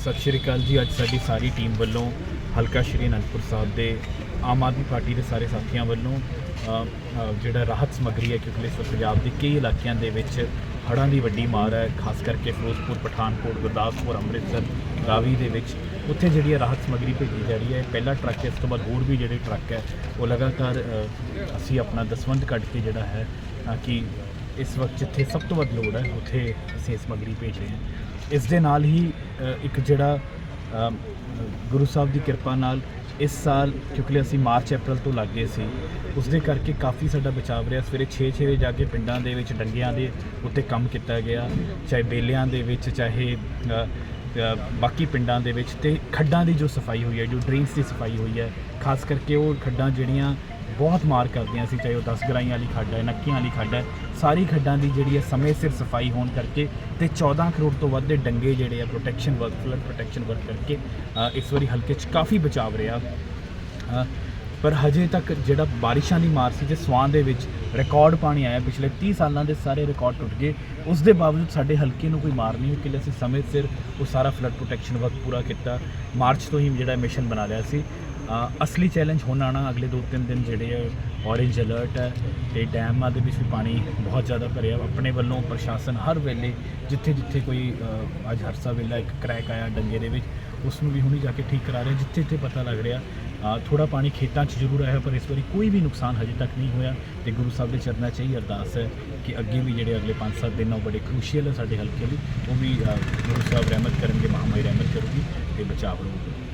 ਸਤਿ ਸ਼੍ਰੀ ਅਕਾਲ ਜੀ। ਅੱਜ ਸਾਡੀ ਸਾਰੀ ਟੀਮ ਵੱਲੋਂ ਹਲਕਾ ਸ਼੍ਰੀ ਅਨੰਦਪੁਰ ਸਾਹਿਬ ਦੇ ਆਮ ਆਦਮੀ ਪਾਰਟੀ ਦੇ ਸਾਰੇ ਸਾਥੀਆਂ ਵੱਲੋਂ ਜਿਹੜਾ ਰਾਹਤ ਸਮੱਗਰੀ ਹੈ ਕਿਉਂਕਿ ਇਸ ਵਕਤ ਪੰਜਾਬ ਦੇ ਕਈ ਇਲਾਕਿਆਂ ਦੇ ਵਿੱਚ ਹੜ੍ਹਾਂ ਦੀ ਵੱਡੀ ਮਾਰ ਹੈ ਖਾਸ ਕਰਕੇ ਫਿਰੋਜ਼ਪੁਰ ਪਠਾਨਕੋਟ ਗੁਰਦਾਸਪੁਰ ਅੰਮ੍ਰਿਤਸਰ ਰਾਵੀ ਦੇ ਵਿੱਚ। ਉੱਥੇ ਜਿਹੜੀ ਹੈ ਰਾਹਤ ਸਮੱਗਰੀ ਭੇਜੀ ਜਾ ਰਹੀ ਹੈ ਪਹਿਲਾ ਟਰੱਕ ਹੈ, ਇਸ ਤੋਂ ਬਾਅਦ ਹੋਰ ਵੀ ਜਿਹੜੇ ਟਰੱਕ ਹੈ ਉਹ ਲਗਾਤਾਰ ਅਸੀਂ ਆਪਣਾ ਦਸਵੰਧ ਕੱਢ ਕੇ ਜਿਹੜਾ ਹੈ ਕਿ ਇਸ ਵਕਤ ਜਿੱਥੇ ਸਭ ਤੋਂ ਵੱਧ ਲੋੜ ਹੈ, ਉੱਥੇ ਅਸੀਂ ਇਹ ਸਮੱਗਰੀ ਭੇਜ ਰਹੇ ਹਾਂ। ਇਸ ਦੇ ਨਾਲ ਹੀ ਇੱਕ ਜਿਹੜਾ ਗੁਰੂ ਸਾਹਿਬ ਦੀ ਕਿਰਪਾ ਨਾਲ ਇਸ ਸਾਲ, ਕਿਉਂਕਿ ਅਸੀਂ ਮਾਰਚ, ਅਪ੍ਰੈਲ ਤੋਂ ਲੱਗ ਗਏ ਸੀ ਉਸ ਦੇ ਕਰਕੇ ਕਾਫੀ ਸਾਡਾ ਬਚਾਵ ਰਿਹਾ। ਸਵੇਰੇ 6-6 ਵਜੇ ਜਾ ਕੇ ਪਿੰਡਾਂ ਦੇ ਵਿੱਚ, ਡੰਗਿਆਂ ਦੇ ਉੱਤੇ ਕੰਮ ਕੀਤਾ ਗਿਆ, ਚਾਹੇ ਬੇਲਿਆਂ ਦੇ ਵਿੱਚ, ਚਾਹੇ ਬਾਕੀ ਪਿੰਡਾਂ ਦੇ ਵਿੱਚ, ਤੇ ਖੱਡਾਂ ਦੀ ਜੋ ਸਫ਼ਾਈ ਹੋਈ ਹੈ, ਜੋ ਡਰੇਨਸ ਦੀ ਸਫ਼ਾਈ ਹੋਈ ਹੈ, ਖਾਸ ਕਰਕੇ ਉਹ ਖੱਡਾਂ ਜਿਹੜੀਆਂ ਬਹੁਤ ਮਾਰ ਕਰਦੀਆਂ ਸੀ, ਚਾਹੇ ਉਹ 10 ਗਰਾਈਆਂ ਵਾਲੀ ਖੱਡ ਹੈ, ਨੱਕੀਆਂ ਵਾਲੀ ਖੱਡ ਹੈ, ਸਾਰੀ ਖੱਡਾਂ ਦੀ ਜਿਹੜੀ ਹੈ ਸਮੇਂ ਸਿਰ ਸਫ਼ਾਈ ਹੋਣ ਕਰਕੇ ਤੇ 14 ਕਰੋੜ ਤੋਂ ਵੱਧ ਦੇ ਡੰਗੇ ਜਿਹੜੇ ਆ protection work flood protection work ਕਰਕੇ ਇਸ ਵਾਰੀ ਹਲਕੇ 'ਚ ਕਾਫੀ ਬਚਾਵ ਰਿਹਾ। ਪਰ ਹਜੇ ਤੱਕ ਜਿਹੜਾ ਬਾਰਿਸ਼ਾਂ ਦੀ ਮਾਰ ਸੀ, ਜੇ ਸਵਾਨ ਦੇ ਵਿੱਚ ਰਿਕਾਰਡ ਪਾਣੀ ਆਇਆ, ਪਿਛਲੇ 30 ਸਾਲਾਂ ਦੇ ਸਾਰੇ ਰਿਕਾਰਡ ਟੁੱਟ ਗਏ, ਉਸ ਦੇ ਬਾਵਜੂਦ ਸਾਡੇ ਹਲਕੇ ਨੂੰ ਕੋਈ ਮਾਰ ਨਹੀਂ ਹੋਈ ਕਿ ਅਸੀਂ ਸਮੇਂ ਸਿਰ ਉਹ ਸਾਰਾ ਫਲੱਡ ਪ੍ਰੋਟੈਕਸ਼ਨ ਵਰਕ ਪੂਰਾ ਕੀਤਾ। ਮਾਰਚ ਤੋਂ ਹੀ ਜਿਹੜਾ ਮਿਸ਼ਨ ਬਣਾ ਲਿਆ ਸੀ। ਅਸਲੀ ਚੈਲੰਜ ਹੁਣ ਆਣਾ ਅਗਲੇ 2-3 ਦਿਨ ਜਿਹੜੇ ਆ ਔਰੇਂਜ ਅਲਰਟ ਹੈ ਤੇ ਡੈਮਾਂ ਦੇ ਵਿੱਚ ਵੀ ਪਾਣੀ ਬਹੁਤ ਜ਼ਿਆਦਾ ਭਰਿਆ। ਆਪਣੇ ਵੱਲੋਂ ਪ੍ਰਸ਼ਾਸਨ ਹਰ ਵੇਲੇ ਜਿੱਥੇ ਜਿੱਥੇ ਕੋਈ ਅ, ਅੱਜ ਹਰਸਾ ਵੇਲਾ ਇੱਕ ਕ੍ਰੈਕ ਆਇਆ ਡੰਗੇ ਦੇ ਵਿੱਚ ਉਸ ਨੂੰ ਵੀ ਹੁਣੀ ਜਾ ਕੇ ਠੀਕ ਕਰਾ ਰਹੇ ਜਿੱਥੇ ਜਿੱਥੇ ਪਤਾ ਲੱਗ ਰਿਹਾ ਅ, ਥੋੜਾ ਪਾਣੀ ਖੇਤਾਂ 'ਚ ਜ਼ਰੂਰ ਆਇਆ ਪਰ ਇਸ ਵਾਰੀ ਕੋਈ ਵੀ ਨੁਕਸਾਨ ਹਜੇ ਤੱਕ ਨਹੀਂ ਹੋਇਆ ਤੇ ਗੁਰੂ ਸਾਹਿਬ ਦੇ ਚਰਨਾਂ 'ਚ ਹੀ ਅਰਦਾਸ ਹੈ ਕਿ ਅੱਗੇ ਵੀ ਜਿਹੜੇ ਅਗਲੇ 5-7 ਦਿਨ ਆ ਉਹ ਬੜੇ ਕ੍ਰੂਸ਼ੀਅਲ ਹੈ ਸਾਡੇ ਹਲਕੇ ਲਈ ਉਹ ਵੀ ਗੁਰੂ ਸਾਹਿਬ ਰਹਿਮਤ ਕਰਨਗੇ ਮਹਾਮਾਈ ਰਹਿਮਤ ਕਰੂਗੀ ਤੇ ਬਚਾਅ ਹੋਊਗਾ।